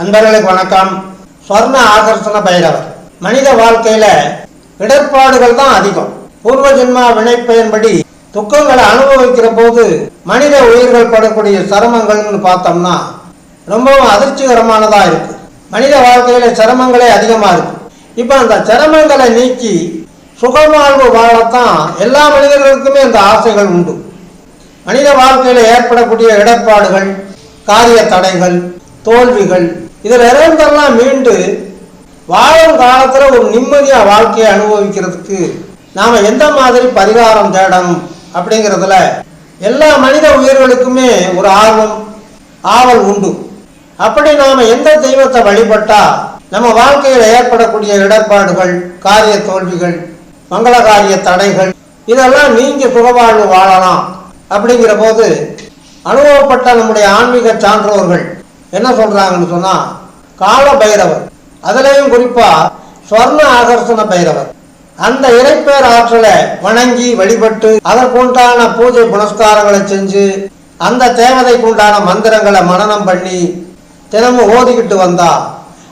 அன்பர்களுக்கு வணக்கம். ஸ்வர்ண ஆகர்ஷண பைரவர். மனித வாழ்க்கையில இடர்பாடுகள் தான் அதிகம். பூர்வ ஜென்மா வினைப்பயன்படி துக்கங்களை அனுபவிக்கிற போது மனித உயிர்கள் படக்கூடிய சிரமங்கள்னு பார்த்தோம்னா ரொம்பவும் அதிர்ச்சிகரமானதா இருக்கு. மனித வாழ்க்கையில சிரமங்களே அதிகமா இருக்கு. இப்போ அந்த சிரமங்களை நீக்கி சுகமாழ்வு வாழத்தான் எல்லா மனிதர்களுக்குமே இந்த ஆசைகள் உண்டு. மனித வாழ்க்கையில் ஏற்படக்கூடிய இடர்பாடுகள் காரிய தடைகள் தோல்விகள் இதில் இருந்தெல்லாம் மீண்டு வாழும் காலத்தில் ஒரு நிம்மதியாக வாழ்க்கையை அனுபவிக்கிறதுக்கு நாம் எந்த மாதிரி பரிகாரம் தேடணும் அப்படிங்கிறதுல எல்லா மனித உயிர்களுக்குமே ஒரு ஆர்வம் ஆவல் உண்டு. அப்படி நாம் எந்த தெய்வத்தை வழிபட்டா நம்ம வாழ்க்கையில் ஏற்படக்கூடிய இடர்பாடுகள் காரிய தோல்விகள் மங்கள காரிய தடைகள் இதெல்லாம் நீங்கி சுகவாழ்வு வாழலாம் அப்படிங்கிற போது அனுபவப்பட்ட நம்முடைய ஆன்மீக சான்றோர்கள் என்ன சொல்றாங்கன்னு சொன்னா கால பைரவர் அதுலேயும் குறிப்பா ஸ்வர்ண ஆகர்ஷண பைரவர். அந்த இறைப்பேர் ஆற்றலை வணங்கி வழிபட்டு அதற்குண்டான பூஜை புனஸ்காரங்களை செஞ்சு அந்த தேவதைக்கு உண்டான மந்திரங்களை மனனம் பண்ணி தினமும் ஓதிக்கிட்டு வந்தா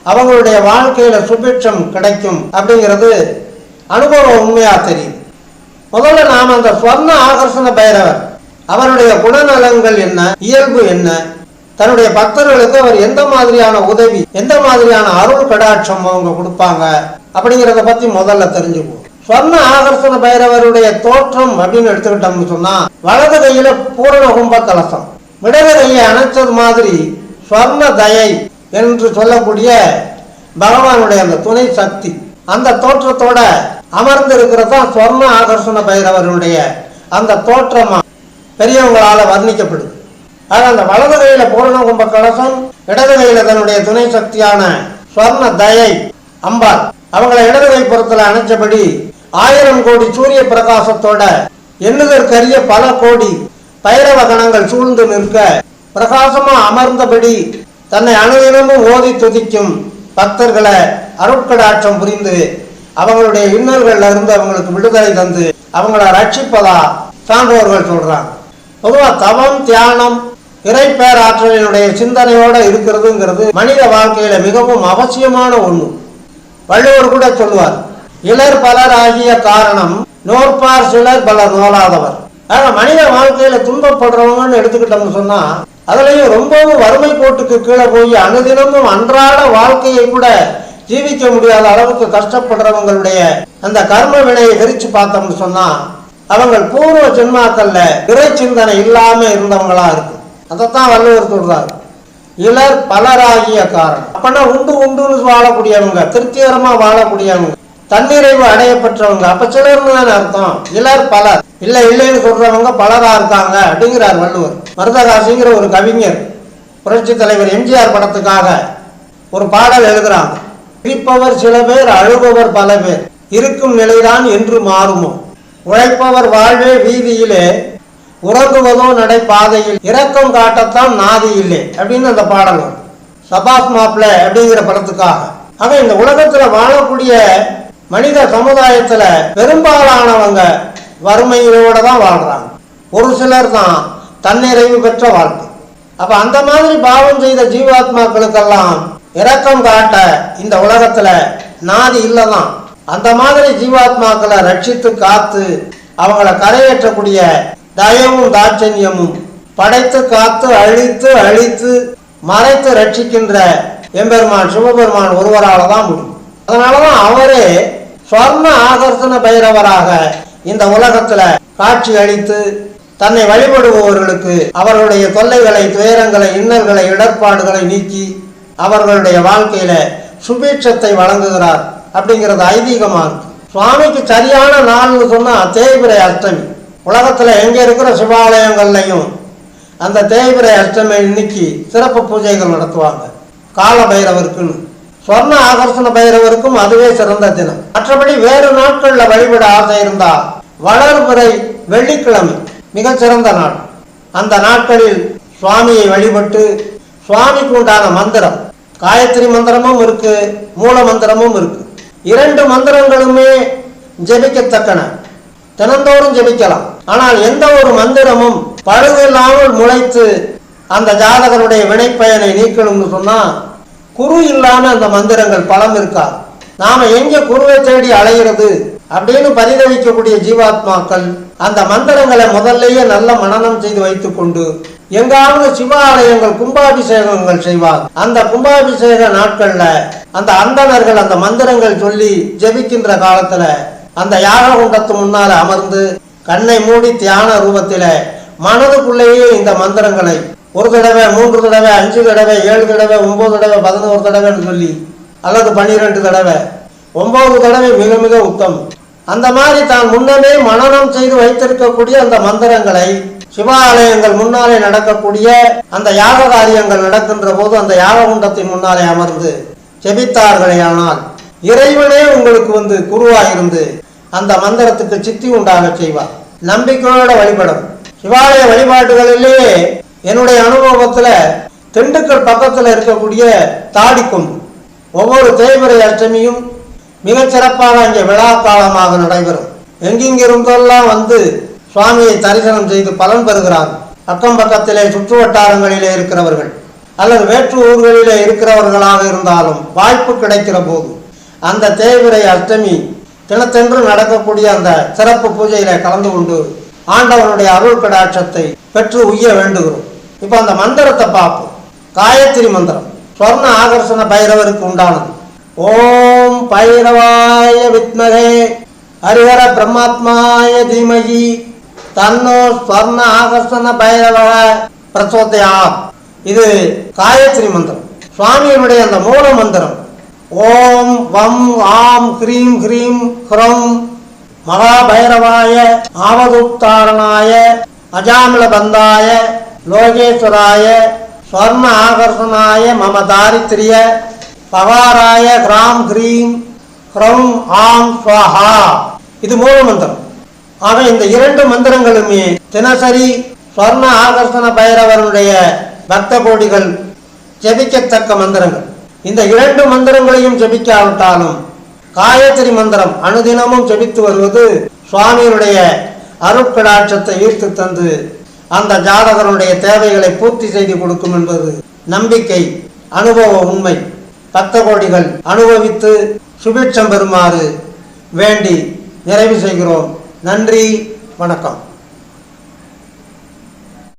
அவங்களுடைய வாழ்க்கையில சுபிட்சம் கிடைக்கும் அப்படிங்கிறது அனுபவம் உண்மையா தெரியும். முதல்ல நாம் அந்த ஸ்வர்ண ஆகர்ஷண பைரவர் அவருடைய குணநலங்கள் என்ன இயல்பு என்ன தன்னுடைய பக்தர்களுக்கு அவர் எந்த மாதிரியான உதவி எந்த மாதிரியான அருள் கடாட்சம் அவங்க கொடுப்பாங்க அப்படிங்கிறத பத்தி முதல்ல தெரிஞ்சுக்குவோம். சொர்ண ஆகர்ஷண பைரவருடைய தோற்றம் அப்படின்னு எடுத்துக்கிட்டோம்னு சொன்னா வலது கையில பூரண கும்ப கலசம். இடது கையை அணைச்சது மாதிரி சொர்ண தயை என்று சொல்லக்கூடிய பகவானுடைய அந்த துணை சக்தி. அந்த தோற்றத்தோட அமர்ந்து இருக்கிறது தான் ஆகர்ஷண பைரவருடைய அந்த தோற்றமா பெரியவங்களால வர்ணிக்கப்படுது. ஆனால் அந்த வலது கையில பூரண கும்ப கலசம் இடது கையில தன்னுடைய துணை சக்தியான ஸ்வர்ண தயை அம்பாள். அவங்களை இடது கை புறத்துல அணைச்சபடி ஆயிரம் கோடி சூரிய பிரகாசத்தோட எண்ணுதற்கரிய பல கோடி பைரவ கணங்கள் சூழ்ந்து நிற்க பிரகாசமா அமர்ந்தபடி தன்னை அணுதினமும் ஓதி துதிக்கும் பக்தர்களை அருட்கடாட்சம் புரிந்து அவங்களுடைய இன்னல்கள்ல இருந்து அவங்களுக்கு விடுதலை தந்து அவங்கள ரட்சிப்பதா சான்றோர்கள் சொல்றாங்க. பொதுவாக தவம் தியானம் இறைப்பேராற்றலினுடைய சிந்தனையோட இருக்கிறதுங்கிறது மனித வாழ்க்கையில மிகவும் அவசியமான ஒண்ணு. வள்ளுவர் கூட சொல்லுவார் இளர் பலர் ஆகிய காரணம் நோற்பார் சிலர் பலர் நோலாதவர். ஆனால் மனித வாழ்க்கையில துன்பப்படுறவங்கன்னு எடுத்துக்கிட்டோம்னு சொன்னா அதுலயும் ரொம்பவும் வறுமை கோட்டுக்கு கீழே போய் அனுதினமும் அன்றாட வாழ்க்கையை கூட ஜீவிக்க முடியாத அளவுக்கு கஷ்டப்படுறவங்களுடைய அந்த கர்ம வினையை விரிச்சு பார்த்தோம்னு சொன்னா அவங்கள் பூர்வ ஜென்மாக்கள்ல இறை சிந்தனை இல்லாம இருந்தவங்களா இருக்கும். அதைத்தான் வள்ளுவர் சொல்றாரு இளர் பலராகிய காரணம். அப்பனா உண்டு உண்டுன்னு வாழக்கூடியவங்க திருப்திகரமா வாழக்கூடியவங்க தன்னிறைவு அடையப்பட்டவங்க அப்ப சிலர்னு தானே அர்த்தம். இளர் பலர். இல்ல இல்லைன்னு சொல்றவங்க பலரா இருக்காங்க அப்படிங்கிறார் வள்ளுவர். மருதகாசிங்கிற ஒரு கவிஞர் புரட்சி தலைவர் எம்ஜிஆர் படத்துக்காக ஒரு பாடல் எழுதுறாங்க. சிரிப்பவர் சில பேர் அழுபவர் பல பேர். இருக்கும் நிலைதான் என்று மாறுமோ? உழைப்பவர் வாழ்வே வீதியிலே உறங்குவதும் நடைபாதையில் இரக்கம் காட்டத்தான் நாதி இல்லை அப்படின்னு அந்த பாடல் சபாஸ் மாப்பிள்ள அப்படிங்கிற படத்துக்காக. ஆக இந்த உலகத்துல வாழக்கூடிய மனித சமுதாயத்துல பெரும்பாலானவங்க வறுமையிலோட தான் வாழ்றாங்க. ஒரு சிலர் தான் தன்னிறைவு பெற்ற வாழ்க்கை. அப்ப அந்த மாதிரி பாவம் செய்த ஜீவாத்மாக்களுக்கெல்லாம் இரக்கம் காட்ட இந்த உலகத்துல நாதி இல்லதான். அந்த மாதிரி ஜீவாத்மாக்களை ரட்சித்து காத்து அவங்கள கரையேற்றக்கூடிய தயவும் தாட்சண்யமும். படைத்து காத்து அழித்து அழித்து மறைத்து ரட்சிக்கின்ற எம்பெருமான் சிவபெருமான் ஒருவரால் தான் முடியும். அதனாலதான் அவரே ஸ்வர்ண ஆகர்ஷண பைரவராக இந்த உலகத்துல காட்சி அளித்து தன்னை வழிபடுபவர்களுக்கு அவர்களுடைய தொல்லைகளை துயரங்களை இன்னல்களை இடர்பாடுகளை நீக்கி அவர்களுடைய வாழ்க்கையில சுபீட்சத்தை வழங்குகிறார் அப்படிங்கிறது ஐதீகமாக சுவாமிக்கு சரியான நாள்னு சொன்னா தேய்பிரை அஷ்டமி. உலகத்தில் எங்கே இருக்கிற சிவாலயங்கள்லையும் அந்த தேய்பிரை அஷ்டமி இன்னைக்கு சிறப்பு பூஜைகள் நடத்துவாங்க. கால பைரவருக்குன்னு சொர்ண ஆகர்ஷண பைரவருக்கும் அதுவே சிறந்த தினம். மற்றபடி வேறு நாட்களில் வழிபட ஆசை இருந்தால் வளர்பிறை வெள்ளிக்கிழமை மிகச்சிறந்த நாள். அந்த நாட்களில் சுவாமியை வழிபட்டு சுவாமிக்கு உண்டான மந்திரம் காயத்ரி மந்திரமும் இருக்கு மூல மந்திரமும் இருக்கு. இரண்டு மந்திரங்களுமே ஜெபிக்கத்தக்கன. தினந்தோறும் ஜெபிக்கலாம். ஆனால் எந்த ஒரு மந்திரமும் பழுதில்லாமல் முளைத்து அந்த ஜாதகருடைய வினைப்பயனை நீக்கணும்னு சொன்னால் குரு இல்லாம அந்த மந்திரங்கள் பலம் இருக்காது நாம எங்கே குருவை தேடி அலைகிறது அப்படின்னு பரிதவிக்கக்கூடிய ஜீவாத்மாக்கள் அந்த மந்திரங்களை முதல்லயே நல்ல மனனம் செய்து வைத்துக்கொண்டு எங்காவது சிவாலயங்கள் கும்பாபிஷேகங்கள் செய்வார். அந்த கும்பாபிஷேக நாட்கள்ல அந்த அந்தணர்கள் அந்த மந்திரங்கள் சொல்லி ஜெபிக்கின்ற காலத்துல அந்த யாககுண்டத்து முன்னால அமர்ந்து கண்ணை மூடி தியான ரூபத்தில் மனதுக்குள்ளேயே இந்த மந்திரங்களை ஒரு தடவை மூன்று தடவை அஞ்சு தடவை ஏழு தடவை ஒன்பது தடவை பதினோரு தடவைன்னு சொல்லி அல்லது பன்னிரெண்டு தடவை ஒன்பது தடவை மிக மிக உத்தம். அந்த மாதிரி தான் முன்னமே மனநம் செய்து வைத்திருக்கக்கூடிய அந்த மந்திரங்களை சிவாலயங்கள் முன்னாலே நடக்கக்கூடிய அந்த யாக காரியங்கள் நடக்கின்ற போது அந்த யாககுண்டத்தின் முன்னாலே அமர்ந்து செபித்தார்களே ஆனால் இறைவனே உங்களுக்கு வந்து குருவாயிருந்து அந்த மந்திரத்துக்கு சித்தி உண்டாக செய்வார் நம்பிக்கையோட வழிபடும். சிவாலய வழிபாடுகளிலேயே என்னுடைய அனுபவத்துல திண்டுக்கல் பக்கத்தில் இருக்கக்கூடிய தாடிக்கொம்பு ஒவ்வொரு தேய்பிரை அஷ்டமியும் மிகச் சிறப்பாக அங்கே விழா காலமாக நடைபெறும். எங்கெங்கிருந்தெல்லாம் வந்து சுவாமியை தரிசனம் செய்து பலன் பெறுகிறார் அக்கம் பக்கத்திலே சுற்று வட்டாரங்களிலே இருக்கிறவர்கள் அல்லது வேற்று ஊர்களிலே இருக்கிறவர்களாக இருந்தாலும் வாய்ப்பு கிடைக்கிற போது அந்த தேய்பிரை அஷ்டமி தினத்தென்று நடக்கக்கூடிய அந்த சிறப்பு பூஜையில கலந்து கொண்டு ஆண்டவனுடைய அருள் கடாட்சத்தை பெற்று உய்ய வேண்டுகிறோம். இப்போ அந்த மந்திரத்தை பார்ப்போம். காயத்ரி மந்திரம். ஸ்வர்ண ஆகர்ஷண பைரவருக்கு உண்டானது. ஓம் பைரவாய வித்மகே ஹரிஹர பிரம்மாத்மாய தீமகி தன்னோ ஸ்வர்ண ஆகர்ஷண பைரவ பிரச்சோதயா இது காயத்ரி மந்திரம். சுவாமியினுடைய அந்த மூல மந்திரம். ஓம் வம் ஆம் ஹ்ரீம் ஹ்ரீம் ஹ்ரம். மகாபைரவாய ஆவதுத்தாரணாய அஜாமில பந்தாய லோகேஸ்வராய ஸ்வர்ண ஆகர்ஷணாய மம தாரித்ரிய பகாராய கிராம் ஹ்ரீம் ஹ்ரம் ஆம் ஸ்வாஹா. இது மூல மந்திரம். ஆக இந்த இரண்டு மந்திரங்களுமே தினசரி ஸ்வர்ண ஆகர்ஷண பைரவருடைய பக்த கோடிகள் ஜெபிக்கத்தக்க மந்திரங்கள். இந்த இரண்டு மந்திரங்களையும் ஜபிக்காவிட்டாலும் காயத்ரி மந்திரம் அனுதினமும் ஜபித்து வருவது சுவாமியினுடைய அருட்கடாட்சத்தை ஈர்த்து தந்து அந்த ஜாதகருடைய தேவைகளை பூர்த்தி செய்து கொடுக்கும் என்பது நம்பிக்கை அனுபவ உண்மை. பத்த கோடிகள் அனுபவித்து சுபிட்சம் பெறுமாறு வேண்டி நிறைவு செய்கிறோம். நன்றி வணக்கம்.